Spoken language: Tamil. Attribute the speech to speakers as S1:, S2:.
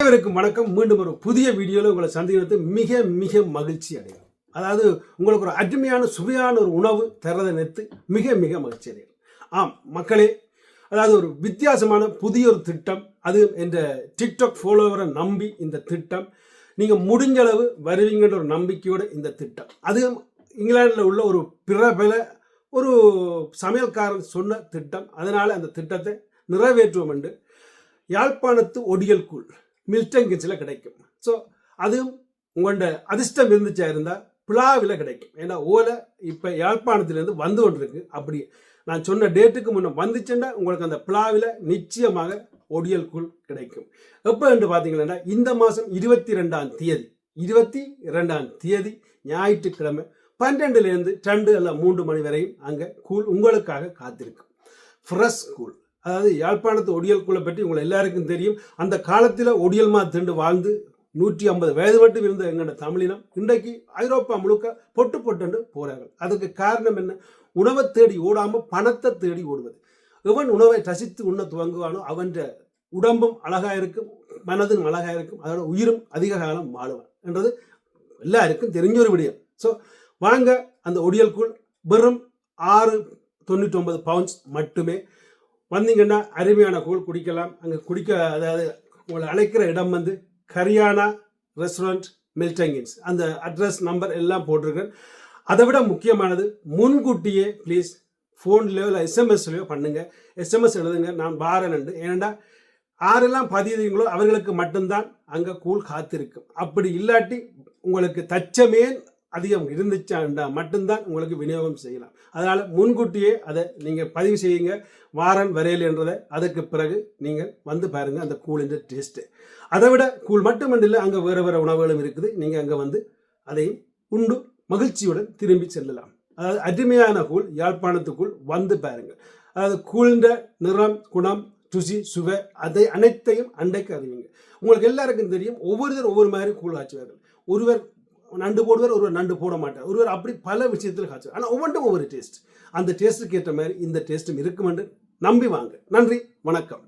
S1: அனைவருக்கும் வணக்கம். மீண்டும் ஒரு புதிய வீடியோவில் உங்களை சந்திக்கிறது மிக மிக மகிழ்ச்சி அடையும் அதாவது உங்களுக்கு ஒரு அருமையான சுவையான ஒரு உணவு தரதை நினைத்து மிக மிக மகிழ்ச்சி அடையும் ஆம் மக்களே அதாவது ஒரு வித்தியாசமான புதிய ஒரு திட்டம் அது என்ற டிக்டாக் ஃபாலோவரை நம்பி இந்த திட்டம் நீங்கள் முடிஞ்சளவு வருவீங்கன்ற ஒரு நம்பிக்கையோட இந்த திட்டம். அது இங்கிலாந்தில் உள்ள ஒரு பிரபல ஒரு சமையல்காரன் சொன்ன திட்டம். அதனால் அந்த திட்டத்தை நிறைவேற்றுவோம் என்று. யாழ்ப்பாணத்து ஒடியல் கூழ். மில்டன் கிச்சில் கிடைக்கும். ஸோ அதுவும் உங்கள்ட அதிர்ஷ்டம் இருந்துச்சா இருந்தால் பிளாவில் கிடைக்கும். ஏன்னா ஓலை இப்போ யாழ்ப்பாணத்துலேருந்து வந்து கொண்டிருக்கு. அப்படி நான் சொன்ன டேட்டுக்கு முன்னே வந்துச்சுன்னா உங்களுக்கு அந்த பிளாவில் நிச்சயமாக ஒடியல் கூழ் கிடைக்கும். எப்போ என்று பார்த்தீங்கன்னா இந்த மாதம் இருபத்தி ரெண்டாம் தேதி இருபத்தி ரெண்டாம் தேதி ஞாயிற்றுக்கிழமை பன்னெண்டுலேருந்து ரெண்டு அல்ல மூன்று மணி வரையும் அங்கே கூழ் உங்களுக்காக காத்திருக்கும். ஃப்ரெஷ் கூழ். அதாவது யாழ்ப்பாணத்து ஒடியல் குழு பற்றி உங்களை எல்லாருக்கும் தெரியும். அந்த காலத்தில் ஒடியல்மா திண்டு வாழ்ந்து நூற்றி ஐம்பது வயது மட்டும் இருந்த எங்களோட தமிழினம் இன்றைக்கு ஐரோப்பா முழுக்க பொட்டு பொட்டுண்டு போகிறார்கள் அதுக்கு காரணம் என்ன? உணவை தேடி ஓடாமல் பணத்தை தேடி ஓடுவது. எவன் உணவை ரசித்து உண்ண துவங்குவானோ அவன் உடம்பும் அழகாக இருக்கும் மனதும் அழகாக இருக்கும் அதோட உயிரும் அதிக காலம் வாழுவான் என்றது எல்லாருக்கும் தெரிஞ்ச ஒரு விடயம். ஸோ வாங்க அந்த ஒடியல் கூழ் வெறும் ஆறு தொண்ணூற்றி ஒன்பது பவுன்ஸ் மட்டுமே வந்தீங்கன்னா அருமையான கூழ் குடிக்கலாம். அங்கே குடிக்க அதாவது உங்களை அழைக்கிற இடம் வந்து கரியானா ரெஸ்டாரண்ட் மில்டங்கின்ஸ் அந்த அட்ரஸ் நம்பர் எல்லாம் போட்டிருக்கேன். அதை விட முக்கியமானது முன்கூட்டியே ப்ளீஸ் ஃபோன்லேயோ இல்லை எஸ்எம்எஸ்லையோ பண்ணுங்கள் எஸ்எம்எஸ் எழுதுங்க நான் வாரேன்னு ஏன்னா யாரெல்லாம் பதியுறீங்களோ அவர்களுக்கு மட்டும்தான் அங்கே கூழ் காத்திருக்கும். அப்படி இல்லாட்டி உங்களுக்கு தச்சமே அதிகம் இருந்துச்சாண்டா மட்டும்தான் உங்களுக்கு விநியோகம் செய்யலாம். அதனால் முன்கூட்டியே அதை நீங்கள் பதிவு செய்யுங்க. வாரன் வரையல் என்றதை அதுக்கு பிறகு நீங்கள் வந்து பாருங்கள் அந்த கூழின்ற டேஸ்ட்டு அதை விட கூழ் மட்டுமன்றில்லை அங்கே வேறு வேறு உணவுகளும் இருக்குது. நீங்கள் அங்கே வந்து அதையும் உண்டு மகிழ்ச்சியுடன் திரும்பி செல்லலாம். அதாவது அருமையான கூழ் யாழ்ப்பாணத்துக்குள் வந்து பாருங்கள் அதாவது கூழ்ந்த நிறம் குணம் ருசி சுவை அதை அனைத்தையும் அண்டைக்கு அறிவிங்க. உங்களுக்கு எல்லாருக்கும் தெரியும் ஒவ்வொருத்தர் ஒவ்வொரு மாதிரி கூழ் ஆச்சுவார்கள் ஒருவர் நண்டு போடுவார் ஒருவர் நண்டு போட மாட்டார். ஒருவர் அப்படி பல விஷயத்தில் காய்ச்சல். ஆனால் ஒவ்வொன்றும் ஒவ்வொரு டேஸ்ட் அந்த டேஸ்ட்டுக்கு ஏற்ற மாதிரி இந்த டேஸ்ட்டும் இருக்கும் என்று நம்பி வாங்க. நன்றி வணக்கம்.